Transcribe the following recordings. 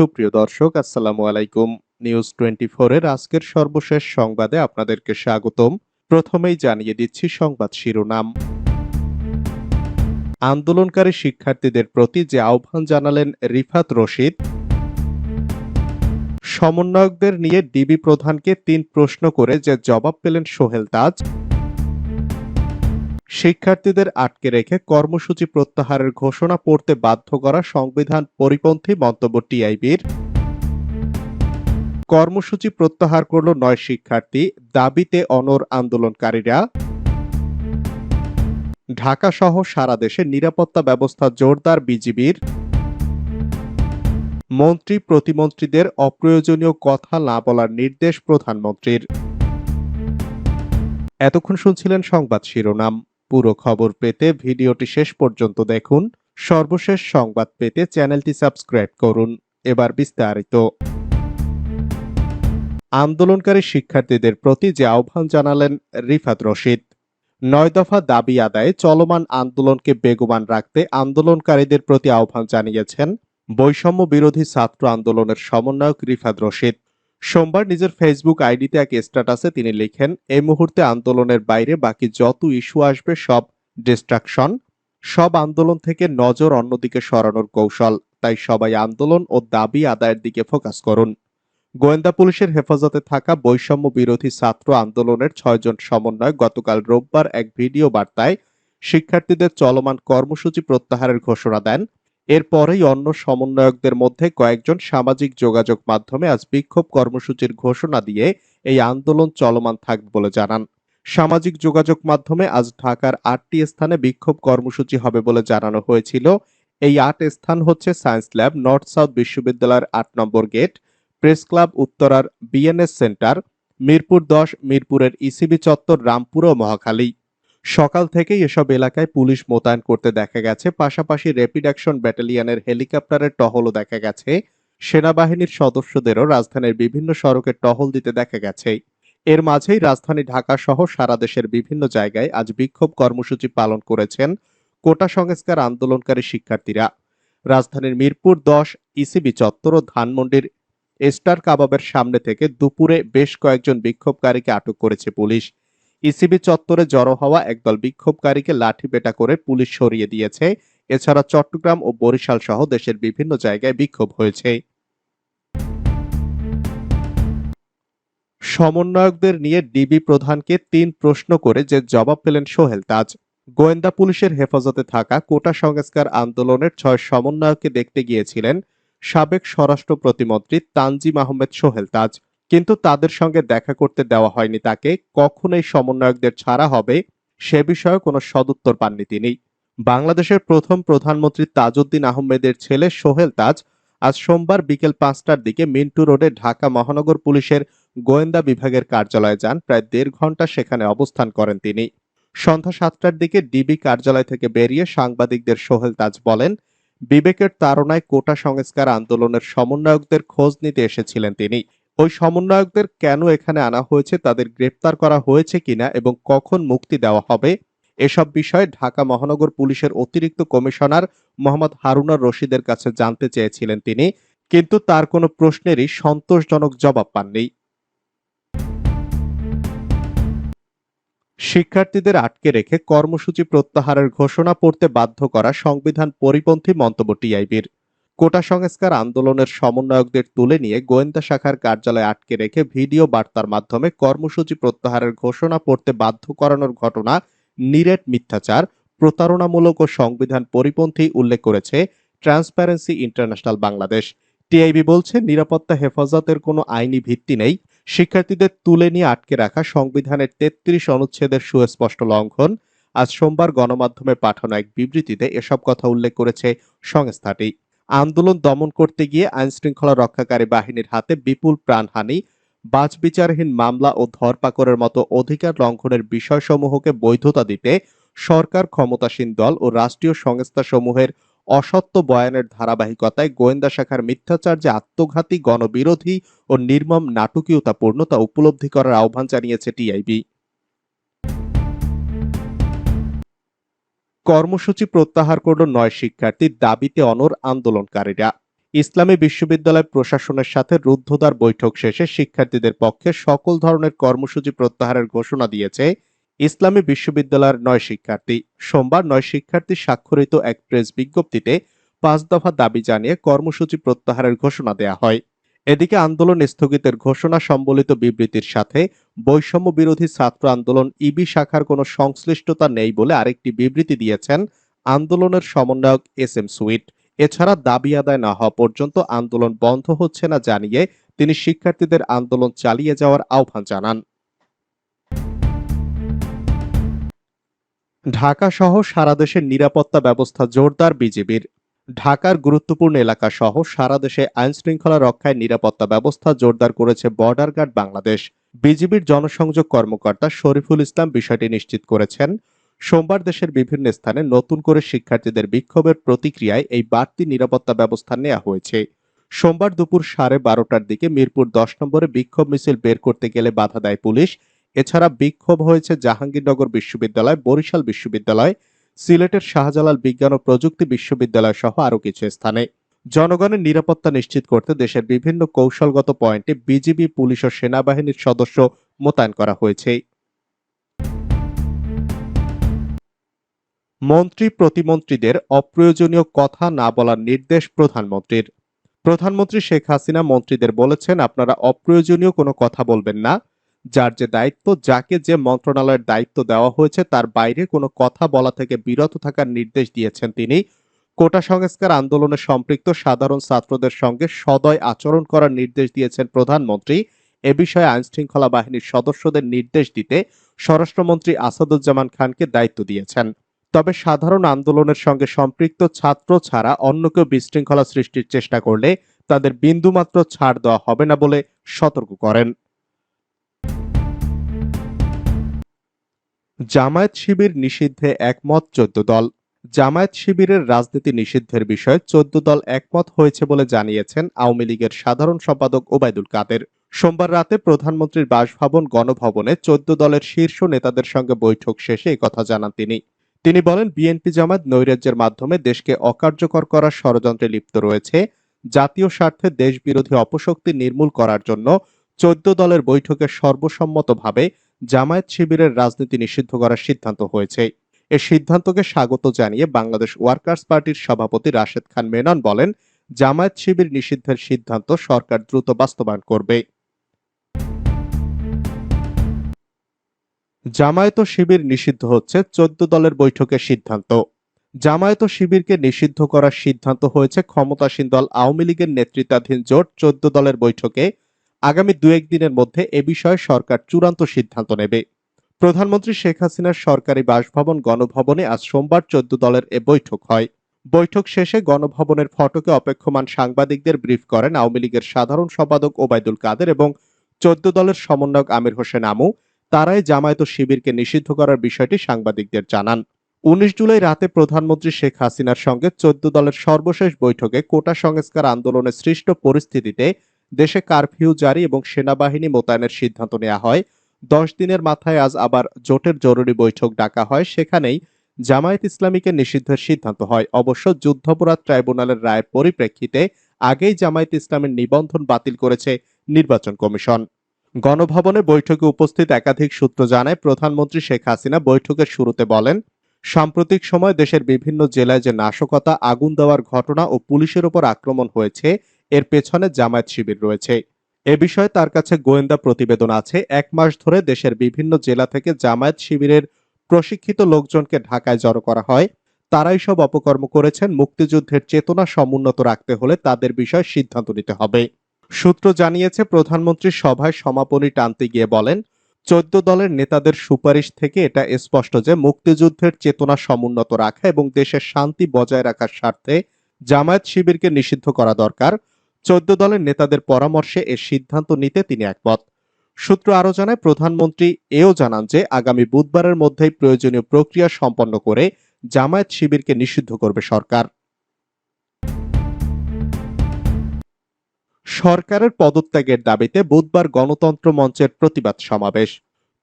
সুপ্রিয় দর্শক, আসসালামু আলাইকুম। নিউজ টোয়েন্টি এর আজকের সর্বশেষ সংবাদে আপনাদেরকে স্বাগতম। প্রথমেই জানিয়ে দিচ্ছি সংবাদ শিরোনাম। আন্দোলনকারী শিক্ষার্থীদের প্রতি যে আহ্বান জানালেন রিফাত রশিদ, সমন্বয়কদের নিয়ে ডিবি প্রধানকে তিন প্রশ্ন করে যে জবাব পেলেন সোহেল তাজ শিক্ষার্থীদের আটকে রেখে কর্মসূচি প্রত্যাহারের ঘোষণা পড়তে বাধ্য করা সংবিধান পরিপন্থী মন্তব্য টিআইবির। কর্মসূচি প্রত্যাহার করল নয় শিক্ষার্থী, দাবিতে অনর আন্দোলনকারীরা। ঢাকা সহ সারা দেশে নিরাপত্তা ব্যবস্থা জোরদার বিজিবির। মন্ত্রী, প্রতিমন্ত্রীদের অপ্রয়োজনীয় কথা না বলার নির্দেশ প্রধানমন্ত্রীর। এতক্ষণ শুনছিলেন সংবাদ শিরোনাম। পুরো খবর পেতে ভিডিওটি শেষ পর্যন্ত দেখুন। সর্বশেষ সংবাদ পেতে চ্যানেলটি সাবস্ক্রাইব করুন। এবার বিস্তারিত। আন্দোলনকারী শিক্ষার্থীদের প্রতি যে আহ্বান জানালেন রিফাত রশিদ, নয় দফা দাবি আদায়ে চলমান আন্দোলনকে বেগবান রাখতে আন্দোলনকারীদের প্রতি আহ্বান জানিয়েছেন বৈষম্য বিরোধী ছাত্র আন্দোলনের সমন্বয়ক রিফাত রশিদ। সোমবার নিজের ফেসবুক আইডিতে এক স্ট্যাটাসে তিনি লিখেন, এই মুহূর্তে আন্দোলনের বাইরে বাকি যত ইস্যু আসবে সব ডিস্ট্রাকশন সব আন্দোলন থেকে নজর অন্যদিকে সরানোর কৌশল। তাই সবাই আন্দোলন ও দাবি আদায়ের দিকে ফোকাস করুন। গোয়েন্দা পুলিশের হেফাজতে থাকা বৈষম্য বিরোধী ছাত্র আন্দোলনের ছয়জন সমন্বয় গতকাল রোববার এক ভিডিও বার্তায় শিক্ষার্থীদের চলমান কর্মসূচি প্রত্যাহারের ঘোষণা দেন। এরপরেই অন্য সমন্বয়কদের মধ্যে কয়েকজন সামাজিক যোগাযোগ মাধ্যমে আজ বিক্ষোভ কর্মসূচির ঘোষণা দিয়ে এই আন্দোলন চলমান থাকবে বলে জানান। সামাজিক যোগাযোগ মাধ্যমে আজ ঢাকার আটটি স্থানে বিক্ষোভ কর্মসূচি হবে বলে জানানো হয়েছিল। এই আট স্থান হচ্ছে সায়েন্স ল্যাব, নর্থ সাউথ বিশ্ববিদ্যালয়ের আট নম্বর গেট, প্রেস ক্লাব উত্তরার বিএনএস সেন্টার, মিরপুর দশ, মিরপুরের ইসিবি চত্বর, রামপুর ও মহাখালী। সকাল থেকেই এসব এলাকায় পুলিশ মোতায়েন করতে দেখা গেছে। পাশাপাশি র্যাপিড অ্যাকশন ব্যাটালিয়নের হেলিকপ্টারের টহলও দেখা গেছে। সেনাবাহিনীর সদস্যদেরও রাজধানীর বিভিন্ন সড়কে টহল দিতে দেখা গেছে। এর মাঝেই রাজধানী ঢাকা সহ সারা দেশের বিভিন্ন জায়গায় আজ বিক্ষোভ কর্মসূচি পালন করেছেন কোটা সংস্কার আন্দোলনকারী শিক্ষার্থীরা। রাজধানীর মিরপুর দশ, ইসিবি চত্বর ও ধানমন্ডির স্টার কাবাবের সামনে থেকে দুপুরে বেশ কয়েকজন বিক্ষোভকারীকে আটক করেছে পুলিশ। ইসিবি চত্বরে জড়ো হওয়া একদল বিক্ষোভকারীকে লাঠি পেটা করে পুলিশ সরিয়ে দিয়েছে। এছাড়া চট্টগ্রাম ও বরিশাল সহ দেশের বিভিন্ন জায়গায় বিক্ষোভ হয়েছে। সমন্বয়কদের নিয়ে ডিবি প্রধানকে তিন প্রশ্ন করে যে জবাব পেলেন সোহেল তাজ। গোয়েন্দা পুলিশের হেফাজতে থাকা কোটা সংস্কার আন্দোলনের ছয় সমন্বয়ককে দেখতে গিয়েছিলেন সাবেক স্বরাষ্ট্র প্রতিমন্ত্রী তানজিম আহমেদ সোহেল তাজ। কিন্তু তাদের সঙ্গে দেখা করতে দেওয়া হয়নি তাকে। কখন এই সমন্বয়কদের ছাড়া হবে সে বিষয়ে কোনো সদুত্তর পাননি তিনি। বাংলাদেশের প্রথম প্রধানমন্ত্রী তাজউদ্দিন আহমেদের ছেলে সোহেল তাজ আজ সোমবার বিকেল পাঁচটার দিকে মিন্টু রোডে ঢাকা মহানগর পুলিশের গোয়েন্দা বিভাগের কার্যালয়ে যান। প্রায় দেড় ঘণ্টা সেখানে অবস্থান করেন তিনি। সন্ধ্যা সাতটার দিকে ডিবি কার্যালয় থেকে বেরিয়ে সাংবাদিকদের সোহেল তাজ বলেন, বিবেকের তাড়নায় কোটা সংস্কার আন্দোলনের সমন্বয়কদের খোঁজ নিতে এসেছিলেন তিনি। ওই সমন্বয়কদের কেন এখানে আনা হয়েছে, তাদের গ্রেপ্তার করা হয়েছে কিনা এবং কখন মুক্তি দেওয়া হবে, এসব বিষয়ে ঢাকা মহানগর পুলিশের অতিরিক্ত কমিশনার মোহাম্মদ হারুনার রশিদের কাছে জানতে চেয়েছিলেন তিনি, কিন্তু তার কোনো প্রশ্নেরই সন্তোষজনক জবাব পাননি। শিক্ষার্থীদের আটকে রেখে কর্মসূচি প্রত্যাহারের ঘোষণা পড়তে বাধ্য করা সংবিধান পরিপন্থী মন্তব্য টিআইবির। কোটা সংস্কার আন্দোলনের সমন্বয়কদের তুলে নিয়ে গোয়েন্দা শাখার কার্যালয়ে আটকে রেখে ভিডিও বার্তার মাধ্যমে কর্মসূচি প্রত্যাহারের ঘোষণা পড়তে বাধ্য করানোর ঘটনা, নিরেট মিথ্যাচার, প্রতারণামূলক ও সংবিধান পরিপন্থী উল্লেখ করেছে ট্রান্সপারেন্সি ইন্টারন্যাশনাল বাংলাদেশ। টিআইবি বলছে, নিরাপত্তা, হেফাজতের কোনো আইনি ভিত্তি নেই। শিক্ষার্থীদের তুলে নিয়ে আটকে রাখা সংবিধানের তেত্রিশ অনুচ্ছেদের সুস্পষ্ট লঙ্ঘন। আজ সোমবার গণমাধ্যমে পাঠানো এক বিবৃতিতে এসব কথা উল্লেখ করেছে সংস্থাটি। আন্দোলন দমন করতে গিয়ে আইনশৃঙ্খলা রক্ষাকারী বাহিনীর হাতে বিপুল প্রাণহানি বাছবিচারহীন মামলা ও ধরপাকড়ের মতো অধিকার লঙ্ঘনের বিষয়সমূহকে বৈধতা দিতে সরকার ক্ষমতাসীন দল ও রাষ্ট্রীয় সংস্থাসমূহের অসত্য বয়ানের ধারাবাহিকতায় গোয়েন্দা শাখার মিথ্যাচার্যে আত্মঘাতী, গণবিরোধী ও নির্মম নাটকীয়তাপূর্ণ তা উপলব্ধি করার আহ্বান জানিয়েছে টিআইবি। কর্মসূচি প্রত্যাহার করল নয় শিক্ষার্থীর দাবিতে অনর আন্দোলনকারীরা। ইসলামী বিশ্ববিদ্যালয় প্রশাসনের সাথে রুদ্ধদ্বার বৈঠক শেষে শিক্ষার্থীদের পক্ষে সকল ধরনের কর্মসূচি প্রত্যাহারের ঘোষণা দিয়েছে ইসলামী বিশ্ববিদ্যালয়ের নয় শিক্ষার্থী। সোমবার নয় শিক্ষার্থী স্বাক্ষরিত এক প্রেস বিজ্ঞপ্তিতে পাঁচ দফা দাবি জানিয়ে কর্মসূচি প্রত্যাহারের ঘোষণা দেয়া হয়। এদিকে আন্দোলন স্থগিতের ঘোষণা সম্বলিত বিবৃতির সাথে বৈষম্য বিরোধী ছাত্র আন্দোলন ইবি শাখার কোনো সংশ্লিষ্টতা নেই বলে আরেকটি বিবৃতি দিয়েছেন আন্দোলনের সমন্বয়ক এস এম সুইট। এছাড়া দাবি আদায় না হওয়া পর্যন্ত আন্দোলন বন্ধ হচ্ছে না জানিয়ে তিনি শিক্ষার্থীদের আন্দোলন চালিয়ে যাওয়ার আহ্বান জানান। ঢাকা সহ সারা দেশের নিরাপত্তা ব্যবস্থা জোরদার বিজিবির। ঢাকার গুরুত্বপূর্ণ এলাকা সহ সারা দেশে আইন শৃঙ্খলা রক্ষায় নিরাপত্তা ব্যবস্থা জোরদার করেছে বর্ডার গার্ড বাংলাদেশ বিজিবির জনসংযোগ কর্মকর্তা শরীফুল ইসলাম বিষয়টি নিশ্চিত করেছেন। সোমবার দেশের বিভিন্ন স্থানে নতুন করে শিক্ষার্থীদের বিক্ষোভের প্রতিক্রিয়ায় এই বাড়তি নিরাপত্তা ব্যবস্থা নেওয়া হয়েছে। সোমবার দুপুর সাড়ে বারোটার দিকে মিরপুর দশ নম্বরে বিক্ষোভ মিছিল বের করতে গেলে বাধা দেয় পুলিশ। এছাড়া বিক্ষোভ হয়েছে জাহাঙ্গীরনগর বিশ্ববিদ্যালয়, বরিশাল বিশ্ববিদ্যালয় সিলেটের শাহজালাল বিজ্ঞান ও প্রযুক্তি বিশ্ববিদ্যালয় সহ আরও কিছু স্থানে। জনগণের নিরাপত্তা নিশ্চিত করতে দেশের বিভিন্ন কৌশলগত পয়েন্টে বিজিবি, পুলিশ ও সেনাবাহিনীর সদস্য মোতায়েন করা হয়েছে। মন্ত্রী প্রতিমন্ত্রীদের অপ্রয়োজনীয় কথা না বলার নির্দেশ প্রধানমন্ত্রীর। প্রধানমন্ত্রী শেখ হাসিনা মন্ত্রীদের বলেছেন, আপনারা অপ্রয়োজনীয় কোনো কথা বলবেন না। যার যে দায়িত্ব, যাকে যে মন্ত্রণালয়ের দায়িত্ব দেওয়া হয়েছে, তার বাইরে কোনো কথা বলা থেকে বিরত থাকার নির্দেশ দিয়েছেন তিনি। কোটা সংস্কার আন্দোলনে সম্পৃক্ত সাধারণ ছাত্রদের সঙ্গে সদয় আচরণ করার নির্দেশ দিয়েছেন প্রধানমন্ত্রী। এ বিষয়ে আইনশৃঙ্খলা বাহিনীর সদস্যদের নির্দেশ দিতে স্বরাষ্ট্রমন্ত্রী আসাদুজ্জামান খানকে দায়িত্ব দিয়েছেন। তবে সাধারণ আন্দোলনের সঙ্গে সম্পৃক্ত ছাত্র ছাড়া অন্য কেউ বিশৃঙ্খলা সৃষ্টির চেষ্টা করলে তাদের বিন্দুমাত্র ছাড় দেওয়া হবে না বলে সতর্ক করেন। জামায়াত শিবির নিষিদ্ধে একমত চোদ্দ দল। জামায়াত শিবিরের রাজনীতি নিষিদ্ধের বিষয়ে চোদ্দ দল একমত হয়েছে বলে জানিয়েছেন আওয়ামী লীগের সাধারণ সম্পাদক ওবায়দুল কাদের। সোমবার রাতে প্রধানমন্ত্রীর বাসভবন গণভবনে চোদ্দ দলের শীর্ষ নেতাদের সঙ্গে বৈঠক শেষে কথা জানান তিনি। তিনি বলেন, বিএনপি জামাত নৈরাজ্যের মাধ্যমে দেশকে অকার্যকর করার ষড়যন্ত্রে লিপ্ত রয়েছে। জাতীয় স্বার্থে দেশবিরোধী অপশক্তি নির্মূল করার জন্য চোদ্দ দলের বৈঠকে সর্বসম্মতভাবে জামায়াত শিবিরের রাজনীতি নিষিদ্ধ করার সিদ্ধান্ত হয়েছে। এ সিদ্ধান্তকে স্বাগত জানিয়ে বাংলাদেশ ওয়ার্কার্স পার্টির সভাপতি রাশেদ খান মেনন বলেন, জামায়াত শিবির নিষিদ্ধের সিদ্ধান্ত সরকার দ্রুত বাস্তবায়ন করবে। জামায়াত শিবির নিষিদ্ধ হচ্ছে চোদ্দ দলের বৈঠকের সিদ্ধান্ত। জামায়াত শিবিরকে নিষিদ্ধ করার সিদ্ধান্ত হয়েছে ক্ষমতাসীন দল আওয়ামী লীগের নেতৃত্বাধীন জোট চোদ্দ দলের বৈঠকে আগামী দু একদিনের মধ্যে এ বিষয়ে সরকার চূড়ান্ত সিদ্ধান্ত নেবে। প্রধানমন্ত্রী শেখ হাসিনার সরকারি বাসভবন গণভবনে আজ সোমবার চোদ্দ দলের এ বৈঠক হয়। বৈঠক শেষে গণভবনের ফটকে অপেক্ষমান সাংবাদিকদের ব্রিফ করেন আওয়ামী লীগের সাধারণ সম্পাদক ওবায়দুল কাদের এবং চোদ্দ দলের সমন্বয়ক আমির হোসেন আমু। তারাই জামায়াত শিবিরকে নিষিদ্ধ করার বিষয়টি সাংবাদিকদের জানান। উনিশ জুলাই রাতে প্রধানমন্ত্রী শেখ হাসিনার সঙ্গে চোদ্দ দলের সর্বশেষ বৈঠকে কোটা সংস্কার আন্দোলনে সৃষ্ট পরিস্থিতিতে দেশে কারফিউ জারি এবং সেনাবাহিনী মোতায়েনের সিদ্ধান্ত নেওয়া হয়। দশ দিনের মাথায় আজ আবার জোটের জরুরি বৈঠক ডাকা হয়। সেখানেই জামায়াত ইসলামীকে নিষিদ্ধের সিদ্ধান্ত হয়। অবশ্য যুদ্ধাপরাধ ট্রাইব্যুনালের রায়ের পরিপ্রেক্ষিতে আগেই জামায়াত ইসলামের নিবন্ধন বাতিল করেছে নির্বাচন কমিশন। গণভবনে বৈঠকে উপস্থিত একাধিক সূত্র জানায়, প্রধানমন্ত্রী শেখ হাসিনা বৈঠকের শুরুতে বলেন, সাম্প্রতিক সময় দেশের বিভিন্ন জেলায় যে নাশকতা, আগুন দেওয়ার ঘটনা ও পুলিশের ওপর আক্রমণ হয়েছে এর পেছনে জামায়াত শিবির রয়েছে। এ বিষয়ে তার কাছে গোয়েন্দা প্রতিবেদন আছে। এক মাস ধরে দেশের বিভিন্ন জেলা থেকে জামায়াত শিবিরের প্রশিক্ষিত লোকজনকে ঢাকায় জড়ো করা হয়। তারাই সব অপকর্ম করেছেন। মুক্তিযুদ্ধের চেতনা সমুন্নত রাখতে হলে তাদের বিষয়ে সিদ্ধান্ত নিতে হবে। সূত্র জানিয়েছে, প্রধানমন্ত্রী সভায় সমাপনী টানতে গিয়ে বলেন, চোদ্দ দলের নেতাদের সুপারিশ থেকে এটা স্পষ্ট যে মুক্তিযুদ্ধের চেতনা সমুন্নত রাখা এবং দেশের শান্তি বজায় রাখার স্বার্থে জামায়াত শিবিরকে নিষিদ্ধ করা দরকার। চোদ্দ দলের নেতাদের পরামর্শে এ সিদ্ধান্ত নিতে তিনি একমত। সূত্র আরও জানায়, প্রধানমন্ত্রী এও জানান যে, আগামী বুধবারের মধ্যেই প্রয়োজনীয় প্রক্রিয়া সম্পন্ন করে জামায়াত শিবিরকে নিষিদ্ধ করবে সরকার। সরকারের পদত্যাগের দাবিতে বুধবার গণতন্ত্র মঞ্চের প্রতিবাদ সমাবেশ।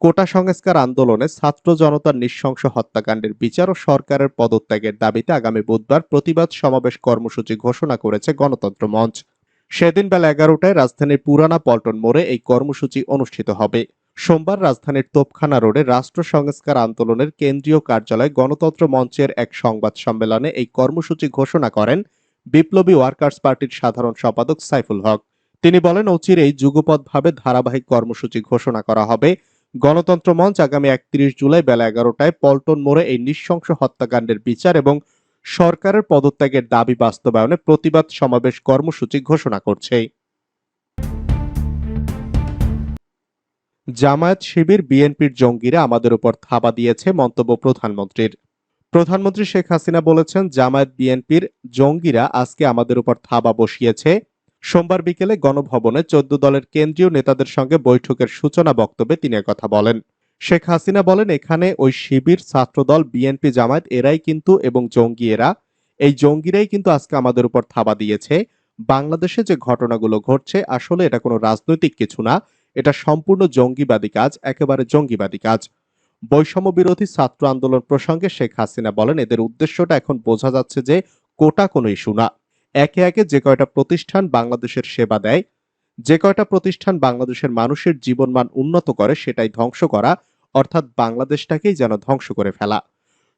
কোটা সংস্কার আন্দোলনে ছাত্র জনতার নৃশংস হত্যাকাণ্ডের বিচার ও সরকারের পদত্যাগের দাবিতে আগামী বুধবার প্রতিবাদ সমাবেশ কর্মসূচি ঘোষণা করেছে গণতন্ত্র মঞ্চ। সেদিন বেলা এগারোটায় রাজধানীর পুরানা পল্টন মোড়ে এই কর্মসূচি অনুষ্ঠিত হবে। সোমবার রাজধানীর তোপখানা রোডে রাষ্ট্র সংস্কার আন্দোলনের কেন্দ্রীয় কার্যালয় গণতন্ত্র মঞ্চের এক সংবাদ সম্মেলনে এই কর্মসূচি ঘোষণা করেন বিপ্লবী ওয়ার্কার্স পার্টির সাধারণ সম্পাদক সাইফুল হক। তিনি বলেন অচিরেই যুগপৎভাবে ধারাবাহিক কর্মসূচি ঘোষণা করা হবে। গণতন্ত্র মঞ্চ আগামী একত্রিশ জুলাই বেলা এগারোটায় পল্টন মোড়ে এই নৃশংস হত্যাকাণ্ডের বিচার এবং সরকারের পদত্যাগের দাবি বাস্তবায়নে প্রতিবাদ সমাবেশ কর্মসূচি ঘোষণা করছে। জামায়াত শিবির বিএনপির জঙ্গিরা আমাদের উপর থাবা দিয়েছে মন্তব্য প্রধানমন্ত্রীর। প্রধানমন্ত্রী শেখ হাসিনা বলেছেন, জামায়াত বিএনপির জঙ্গিরা আজকে আমাদের উপর থাবা বসিয়েছে। সোমবার বিকেলে গণভবনে চোদ্দ দলের কেন্দ্রীয় নেতাদের সঙ্গে বৈঠকের সূচনা বক্তব্যে তিনি কথা বলেন। শেখ হাসিনা বলেন, এখানে ওই শিবির, ছাত্রদল, বিএনপি, জামায়াত এরাই কিন্তু এবং জঙ্গি এরা। এই জঙ্গিরাই কিন্তু আজকে আমাদের উপর থাবা দিয়েছে। বাংলাদেশে যে ঘটনাগুলো ঘটছে, আসলে এটা কোনো রাজনৈতিক কিছু না। এটা সম্পূর্ণ জঙ্গিবাদী কাজ, একেবারে জঙ্গিবাদী কাজ। বৈষম্য বিরোধী ছাত্র আন্দোলন প্রসঙ্গে শেখ হাসিনা বলেন, এদের উদ্দেশ্যটা এখন বোঝা যাচ্ছে যে কোটা কোনো ইস্যু না। একে একে যে কয়টা প্রতিষ্ঠান বাংলাদেশের সেবা দেয় যে কয়টা প্রতিষ্ঠান বাংলাদেশের মানুষের জীবনমান উন্নত করে সেটাই ধ্বংস করা, অর্থাৎ বাংলাদেশটাকেই যেন ধ্বংস করে ফেলা।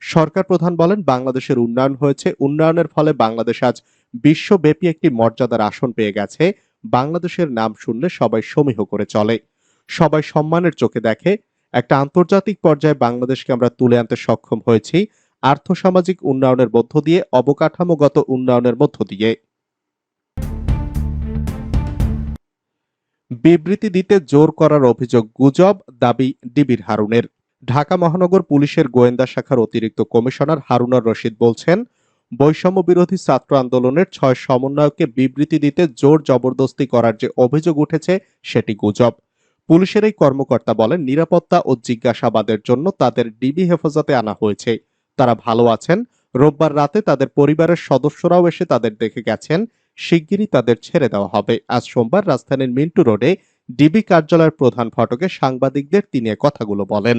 সরকার প্রধান বলেন, বাংলাদেশের উন্নয়ন হয়েছে। উন্নয়নের ফলে বাংলাদেশ আজ বিশ্বব্যাপী একটি মর্যাদার আসন পেয়ে গেছে। বাংলাদেশের নাম শুনলে সবাই সমীহ করে চলে। সবাই সম্মানের চোখে দেখে। একটা আন্তর্জাতিক পর্যায়ে বাংলাদেশকে আমরা তুলে আনতে সক্ষম হয়েছি আর্থসামাজিক উন্নয়নের মধ্য দিয়ে, অবকাঠামোগত উন্নয়নের মধ্য দিয়ে। বিবৃতি দিতে জোর করার অভিযোগ গুজব দাবি ডিবির হারুনের। ঢাকা মহানগর পুলিশের গোয়েন্দা শাখার অতিরিক্ত কমিশনার হারুনার রশিদ বলছেন, বৈষম্য বিরোধী ছাত্র আন্দোলনের ছয় সমন্বয়ককে বিবৃতি দিতে জোর জবরদস্তি করার যে অভিযোগ উঠেছে, সেটি গুজব। পুলিশের এই কর্মকর্তা বলেন, নিরাপত্তা ও জিজ্ঞাসাবাদের জন্য তাদের ডিবি হেফাজতে আনা হয়েছে। তারা ভালো আছেন। রোববার রাতে তাদের পরিবারের সদস্যরাও এসে তাদের দেখে গেছেন শিগগিরই তাদের ছেড়ে দেওয়া হবে। আজ সোমবার রাজধানীর মিন্টু রোডে ডিবি কার্যালয়ের প্রধান ফটকে সাংবাদিকদের তিনি কথাগুলো বলেন।